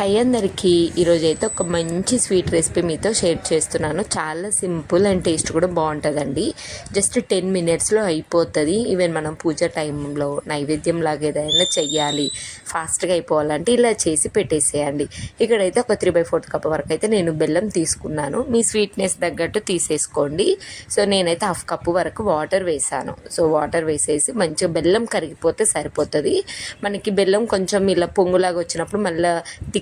High అందరికీ ఈరోజు అయితే ఒక మంచి స్వీట్ రెసిపీ మీతో షేర్ చేస్తున్నాను. చాలా సింపుల్ అండ్ టేస్ట్ కూడా బాగుంటుందండి. జస్ట్ టెన్ మినిట్స్లో అయిపోతుంది. ఈవెన్ మనం పూజ టైంలో నైవేద్యం లాగా ఏదైనా చెయ్యాలి ఫాస్ట్గా అయిపోవాలంటే ఇలా చేసి పెట్టేసేయండి. ఇక్కడైతే ఒక త్రీ బై ఫోర్త్ కప్ వరకు అయితే నేను బెల్లం తీసుకున్నాను. మీ స్వీట్నెస్ తగ్గట్టు తీసేసుకోండి. సో నేనైతే హాఫ్ కప్ వరకు వాటర్ వేసాను. సో వాటర్ వేసేసి మంచిగా బెల్లం కరిగిపోతే సరిపోతుంది. మనకి బెల్లం కొంచెం ఇలా పొంగులాగా వచ్చినప్పుడు మళ్ళీ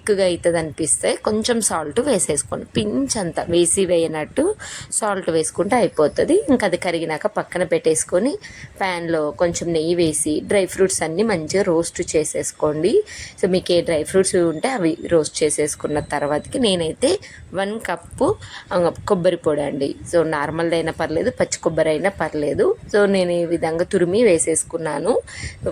థిక్గా అవుతుంది అనిపిస్తే కొంచెం సాల్ట్ వేసేసుకోండి. పించ్ అంత వేసి వేయనట్టు సాల్ట్ వేసుకుంటే అయిపోతుంది. ఇంకా అది కరిగినాక పక్కన పెట్టేసుకొని ప్యాన్లో కొంచెం నెయ్యి వేసి డ్రై ఫ్రూట్స్ అన్నీ మంచిగా రోస్ట్ చేసేసుకోండి. సో మీకు ఏ డ్రై ఫ్రూట్స్ ఉంటే అవి రోస్ట్ చేసేసుకున్న తర్వాతకి నేనైతే వన్ కప్పు కొబ్బరి పొడి అండి. సో నార్మల్ అయినా పర్లేదు పచ్చి కొబ్బరి అయినా పర్లేదు. సో నేను ఈ విధంగా తురిమి వేసేసుకున్నాను.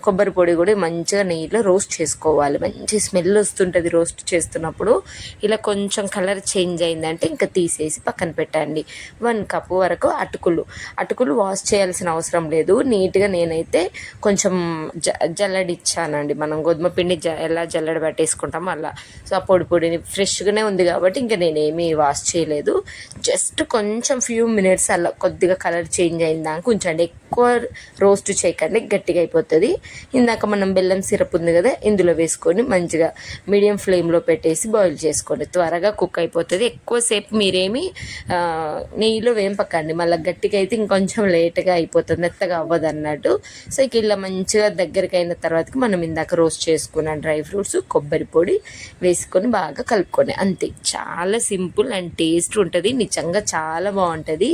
కొబ్బరి పొడి కూడా మంచిగా నెయ్యిలో రోస్ట్ చేసుకోవాలి. మంచి స్మెల్ వస్తుంటుంది రోస్ట్ చేస్తున్నప్పుడు ఇలా కొంచెం కలర్ చేంజ్ అయిందంటే ఇంకా తీసేసి పక్కన పెట్టండి. వన్ కప్ వరకు అటుకులు. అటుకులు వాష్ చేయాల్సిన అవసరం లేదు. నీట్గా నేనైతే కొంచెం జ జల్లడిచ్చానండి. మనం గోధుమ పిండి జ ఎలా జల్లడి పట్టేసుకుంటామో అలా. సో ఆ పొడి పొడిని ఫ్రెష్గానే ఉంది కాబట్టి ఇంకా నేనేమీ వాష్ చేయలేదు. జస్ట్ కొంచెం ఫ్యూ మినిట్స్ అలా కొద్దిగా కలర్ చేంజ్ అయిందా ఉంచండి. ఎక్కువ రోస్ట్ చేయకండి. గట్టిగా అయిపోతుంది. ఇందాక మనం బెల్లం సిరప్ ఉంది కదా ఇందులో వేసుకొని మంచిగా మీడియం ఫ్లేమ్లో పెట్టేసి బాయిల్ చేసుకోండి. త్వరగా కుక్ అయిపోతుంది. ఎక్కువసేపు మీరేమి నెయ్యిలో వేంపకండి. మళ్ళీ గట్టిగా అయితే ఇంకొంచెం లేట్గా అయిపోతుంది. మెత్తగా అవ్వదు అన్నట్టు సో ఇక ఇలా మంచిగా దగ్గరికి అయిన తర్వాతకి మనం ఇందాక రోస్ట్ చేసుకున్న డ్రై ఫ్రూట్స్ కొబ్బరి పొడి వేసుకొని బాగా కలుపుకొని అంతే. చాలా సింపుల్ అండ్ టేస్ట్ ఉంటుంది. నిజంగా చాలా బాగుంటుంది.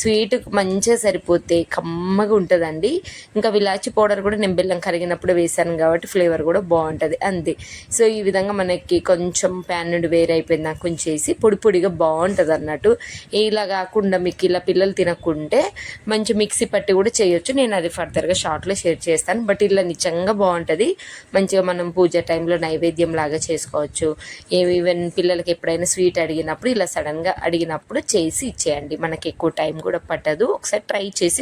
స్వీట్ మంచిగా సరిపోతే కమ్మగా ఉంటుందండి. ఇంకా విలాచి పౌడర్ కూడా నేను బెల్లం కరిగినప్పుడు వేసాను కాబట్టి ఫ్లేవర్ కూడా బాగుంటుంది. అంతే. సో ఈ విధంగా మనకి కొంచెం ప్యాన్ నుండి వేరైపోయింది అయిపోయింది నాకు కొంచెం చేసి పొడి పొడిగా బాగుంటుంది అన్నట్టు. ఇలా కాకుండా మీకు ఇలా పిల్లలు తినకుంటే మంచి మిక్సీ పట్టి కూడా చేయొచ్చు. నేను అది ఫర్దర్గా షార్ట్లో షేర్ చేస్తాను. బట్ ఇలా నిజంగా బాగుంటుంది. మంచిగా మనం పూజ టైంలో నైవేద్యం లాగా చేసుకోవచ్చు. ఈవెన్ పిల్లలకి ఎప్పుడైనా స్వీట్ అడిగినప్పుడు ఇలా సడన్గా అడిగినప్పుడు చేసి ఇచ్చేయండి. మనకి ఎక్కువ టైం కూడా పట్టదు. ఒకసారి ట్రై చేసి